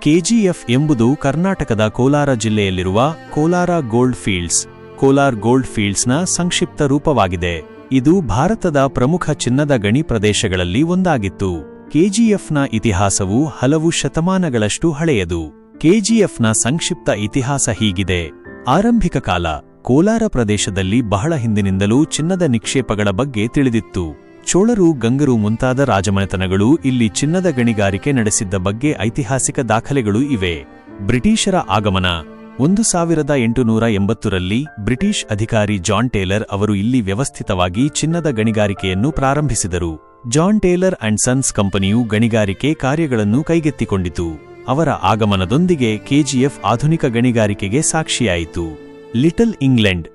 KGF ಎಂಬುದು ಕರ್ನಾಟಕದ ಕೋಲಾರ ಜಿಲ್ಲೆಯಲ್ಲಿರುವ Kolar gold fields. Kolar gold ಫೀಲ್ಡ್ಸ್ನ ಸಂಕ್ಷಿಪ್ತ ರೂಪವಾಗಿದೆ. ಇದು ಭಾರತದ ಪ್ರಮುಖ ಚಿನ್ನದ ಗಣಿ ಪ್ರದೇಶಗಳಲ್ಲಿ ಒಂದಾಗಿತ್ತು. ಕೆಜಿಎಫ್ನ ಇತಿಹಾಸವು ಹಲವು ಶತಮಾನಗಳಷ್ಟು ಹಳೆಯದು. ಕೆಜಿಎಫ್ನ ಸಂಕ್ಷಿಪ್ತ ಇತಿಹಾಸ ಹೀಗಿದೆ. ಆರಂಭಿಕ ಕಾಲ ಕೋಲಾರ ಪ್ರದೇಶದಲ್ಲಿ ಬಹಳ ಹಿಂದಿನಿಂದಲೂ ಚಿನ್ನದ ನಿಕ್ಷೇಪಗಳ ಬಗ್ಗೆ ತಿಳಿದಿತ್ತು. ಚೋಳರು, ಗಂಗರು ಮುಂತಾದ ರಾಜಮನೆತನಗಳು ಇಲ್ಲಿ ಚಿನ್ನದ ಗಣಿಗಾರಿಕೆ ನಡೆಸಿದ್ದ ಬಗ್ಗೆ ಐತಿಹಾಸಿಕ ದಾಖಲೆಗಳು ಇವೆ. ಬ್ರಿಟಿಷರ ಆಗಮನ ಒಂದು ಸಾವಿರದ ಎಂಟುನೂರ ಎಂಬತ್ತರಲ್ಲಿ ಬ್ರಿಟಿಷ್ ಅಧಿಕಾರಿ ಜಾನ್ ಟೇಲರ್ ಅವರು ಇಲ್ಲಿ ವ್ಯವಸ್ಥಿತವಾಗಿ ಚಿನ್ನದ ಗಣಿಗಾರಿಕೆಯನ್ನು ಪ್ರಾರಂಭಿಸಿದರು. ಜಾನ್ ಟೇಲರ್ ಅಂಡ್ ಸನ್ಸ್ ಕಂಪನಿಯು ಗಣಿಗಾರಿಕೆ ಕಾರ್ಯಗಳನ್ನು ಕೈಗೆತ್ತಿಕೊಂಡಿತು. ಅವರ ಆಗಮನದೊಂದಿಗೆ ಕೆಜಿಎಫ್ ಆಧುನಿಕ ಗಣಿಗಾರಿಕೆಗೆ ಸಾಕ್ಷಿಯಾಯಿತು. ಲಿಟಲ್ ಇಂಗ್ಲೆಂಡ್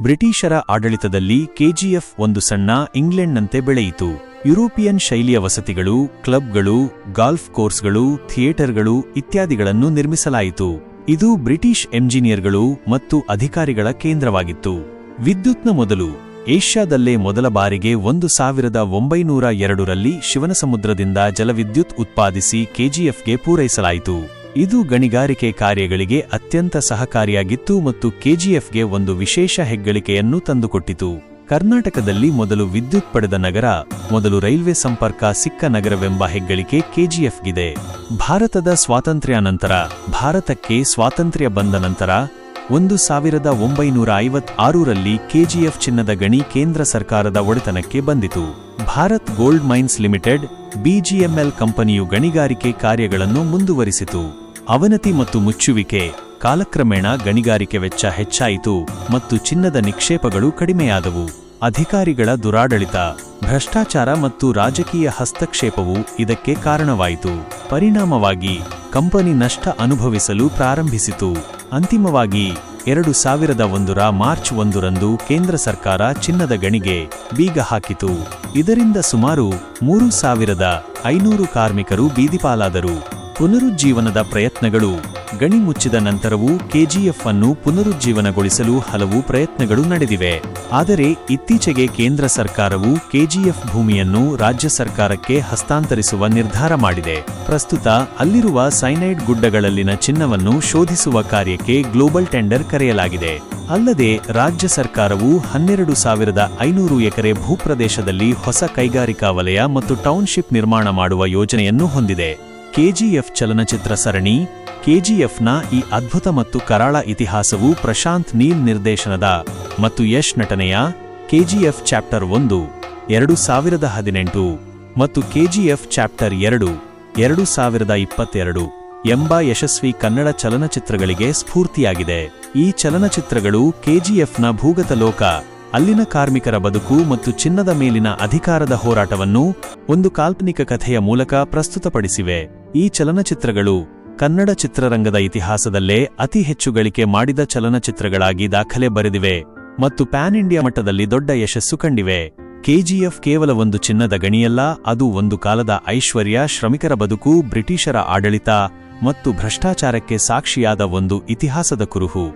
ಬ್ರಿಟಿಷರ ಆಡಳಿತದಲ್ಲಿ ಕೆಜಿಎಫ್ ಒಂದು ಸಣ್ಣ ಇಂಗ್ಲೆಂಡ್ನಂತೆ ಬೆಳೆಯಿತು. ಯುರೋಪಿಯನ್ ಶೈಲಿಯ ವಸತಿಗಳು, ಕ್ಲಬ್ಗಳು, ಗಾಲ್ಫ್ ಕೋರ್ಸ್ಗಳು, ಥಿಯೇಟರ್ಗಳು ಇತ್ಯಾದಿಗಳನ್ನು ನಿರ್ಮಿಸಲಾಯಿತು. ಇದು ಬ್ರಿಟಿಷ್ ಎಂಜಿನಿಯರ್ಗಳು ಮತ್ತು ಅಧಿಕಾರಿಗಳ ಕೇಂದ್ರವಾಗಿತ್ತು. ವಿದ್ಯುತ್ನ ಮೊದಲು, ಏಷ್ಯಾದಲ್ಲೇ ಮೊದಲ ಬಾರಿಗೆ ಒಂದು ಸಾವಿರದ ಒಂಬೈನೂರ ಎರಡರಲ್ಲಿ ಶಿವನಸಮುದ್ರದಿಂದ ಜಲವಿದ್ಯುತ್ ಉತ್ಪಾದಿಸಿ ಕೆಜಿಎಫ್ಗೆ ಪೂರೈಸಲಾಯಿತು. ಇದು ಗಣಿಗಾರಿಕೆ ಕಾರ್ಯಗಳಿಗೆ ಅತ್ಯಂತ ಸಹಕಾರಿಯಾಗಿತ್ತು ಮತ್ತು ಕೆಜಿಎಫ್ಗೆ ಒಂದು ವಿಶೇಷ ಹೆಗ್ಗಳಿಕೆಯನ್ನು ತಂದುಕೊಟ್ಟಿತು. ಕರ್ನಾಟಕದಲ್ಲಿ ಮೊದಲು ವಿದ್ಯುತ್ ಪಡೆದ ನಗರ, ಮೊದಲು ರೈಲ್ವೆ ಸಂಪರ್ಕ ಸಿಕ್ಕ ನಗರವೆಂಬ ಹೆಗ್ಗಳಿಕೆ ಕೆಜಿಎಫ್ಗಿದೆ. ಭಾರತದ ಸ್ವಾತಂತ್ರ್ಯಾನಂತರ ಭಾರತಕ್ಕೆ ಸ್ವಾತಂತ್ರ್ಯ ಬಂದ ನಂತರ, ಒಂದು ಸಾವಿರದ ಒಂಬೈನೂರ ಐವತ್ತಾರರಲ್ಲಿ ಕೆಜಿಎಫ್ ಚಿನ್ನದ ಗಣಿ ಕೇಂದ್ರ ಸರ್ಕಾರದ ಒಡೆತನಕ್ಕೆ ಬಂದಿತು. Bharat gold mines limited BGML ಕಂಪನಿಯು ಗಣಿಗಾರಿಕೆ ಕಾರ್ಯಗಳನ್ನು ಮುಂದುವರಿಸಿತು. ಅವನತಿ ಮತ್ತು ಮುಚ್ಚುವಿಕೆ, ಕಾಲಕ್ರಮೇಣ ಗಣಿಗಾರಿಕೆ ವೆಚ್ಚ ಹೆಚ್ಚಾಯಿತು ಮತ್ತು ಚಿನ್ನದ ನಿಕ್ಷೇಪಗಳು ಕಡಿಮೆಯಾದವು. ಅಧಿಕಾರಿಗಳ ದುರಾಡಳಿತ, ಭ್ರಷ್ಟಾಚಾರ ಮತ್ತು ರಾಜಕೀಯ ಹಸ್ತಕ್ಷೇಪವು ಇದಕ್ಕೆ ಕಾರಣವಾಯಿತು. ಪರಿಣಾಮವಾಗಿ, ಕಂಪನಿ ನಷ್ಟ ಅನುಭವಿಸಲು ಪ್ರಾರಂಭಿಸಿತು. ಅಂತಿಮವಾಗಿ, ಎರಡು ಸಾವಿರದ ಒಂದರ ಮಾರ್ಚ್ ಒಂದರಂದು ಕೇಂದ್ರ ಸರ್ಕಾರ ಚಿನ್ನದ ಗಣಿಗೆ ಬೀಗ ಹಾಕಿತು. ಇದರಿಂದ ಸುಮಾರು ಮೂರು ಸಾವಿರದ ಐನೂರು ಕಾರ್ಮಿಕರು ಬೀದಿಪಾಲಾದರು. ಪುನರುಜ್ಜೀವನದ ಪ್ರಯತ್ನಗಳು. ಗಣಿ ಮುಚ್ಚಿದ ನಂತರವೂ ಕೆಜಿಎಫ್ ಅನ್ನು ಪುನರುಜ್ಜೀವನಗೊಳಿಸಲು ಹಲವು ಪ್ರಯತ್ನಗಳು ನಡೆದಿವೆ. ಆದರೆ ಇತ್ತೀಚೆಗೆ ಕೇಂದ್ರ ಸರ್ಕಾರವು ಕೆಜಿಎಫ್ ಭೂಮಿಯನ್ನು ರಾಜ್ಯ ಸರ್ಕಾರಕ್ಕೆ ಹಸ್ತಾಂತರಿಸುವ ನಿರ್ಧಾರ ಮಾಡಿದೆ. ಪ್ರಸ್ತುತ ಅಲ್ಲಿರುವ ಸೈನೈಡ್ ಗುಡ್ಡಗಳಲ್ಲಿನ ಚಿನ್ನವನ್ನು ಶೋಧಿಸುವ ಕಾರ್ಯಕ್ಕೆ ಗ್ಲೋಬಲ್ ಟೆಂಡರ್ ಕರೆಯಲಾಗಿದೆ. ಅಲ್ಲದೆ ರಾಜ್ಯ ಸರ್ಕಾರವು ಹನ್ನೆರಡು ಸಾವಿರದ ಐನೂರು ಎಕರೆ ಭೂಪ್ರದೇಶದಲ್ಲಿ ಹೊಸ ಕೈಗಾರಿಕಾ ವಲಯ ಮತ್ತು ಟೌನ್ಶಿಪ್ ನಿರ್ಮಾಣ ಮಾಡುವ ಯೋಜನೆಯನ್ನು ಹೊಂದಿದೆ. ಕೆಜಿಎಫ್ ಚಲನಚಿತ್ರ ಸರಣಿ, ಕೆಜಿಎಫ್ನ ಈ ಅದ್ಭುತ ಮತ್ತು ಕರಾಳ ಇತಿಹಾಸವು ಪ್ರಶಾಂತ್ ನೀಲ್ ನಿರ್ದೇಶನದ ಮತ್ತು ಯಶ್ ನಟನೆಯ ಕೆಜಿಎಫ್ ಚಾಪ್ಟರ್ ಒಂದು, ಎರಡು ಸಾವಿರದ ಹದಿನೆಂಟು ಮತ್ತು ಕೆಜಿಎಫ್ ಚಾಪ್ಟರ್ ಎರಡು ಎರಡು ಸಾವಿರದ ಇಪ್ಪತ್ತೆರಡು ಎಂಬ ಯಶಸ್ವಿ ಕನ್ನಡ ಚಲನಚಿತ್ರಗಳಿಗೆ ಸ್ಫೂರ್ತಿಯಾಗಿದೆ. ಈ ಚಲನಚಿತ್ರಗಳು ಕೆಜಿಎಫ್ನ ಭೂಗತ ಲೋಕ, ಅಲ್ಲಿನ ಕಾರ್ಮಿಕರ ಬದುಕು ಮತ್ತು ಚಿನ್ನದ ಮೇಲಿನ ಅಧಿಕಾರದ ಹೋರಾಟವನ್ನು ಒಂದು ಕಾಲ್ಪನಿಕ ಕಥೆಯ ಮೂಲಕ ಪ್ರಸ್ತುತಪಡಿಸಿವೆ. ಈ ಚಲನಚಿತ್ರಗಳು ಕನ್ನಡ ಚಿತ್ರರಂಗದ ಇತಿಹಾಸದಲ್ಲೇ ಅತಿ ಹೆಚ್ಚು ಗಳಿಕೆ ಮಾಡಿದ ಚಲನಚಿತ್ರಗಳಾಗಿ ದಾಖಲೆ ಬರೆದಿವೆ ಮತ್ತು ಪ್ಯಾನ್ ಇಂಡಿಯಾ ಮಟ್ಟದಲ್ಲಿ ದೊಡ್ಡ ಯಶಸ್ಸು ಕಂಡಿವೆ. ಕೆಜಿಎಫ್ ಕೇವಲ ಒಂದು ಚಿನ್ನದ ಗಣಿಯಲ್ಲ, ಅದು ಒಂದು ಕಾಲದ ಐಶ್ವರ್ಯ, ಶ್ರಮಿಕರ ಬದುಕು, ಬ್ರಿಟಿಷರ ಆಡಳಿತ ಮತ್ತು ಭ್ರಷ್ಟಾಚಾರಕ್ಕೆ ಸಾಕ್ಷಿಯಾದ ಒಂದು ಇತಿಹಾಸದ ಕುರುಹು.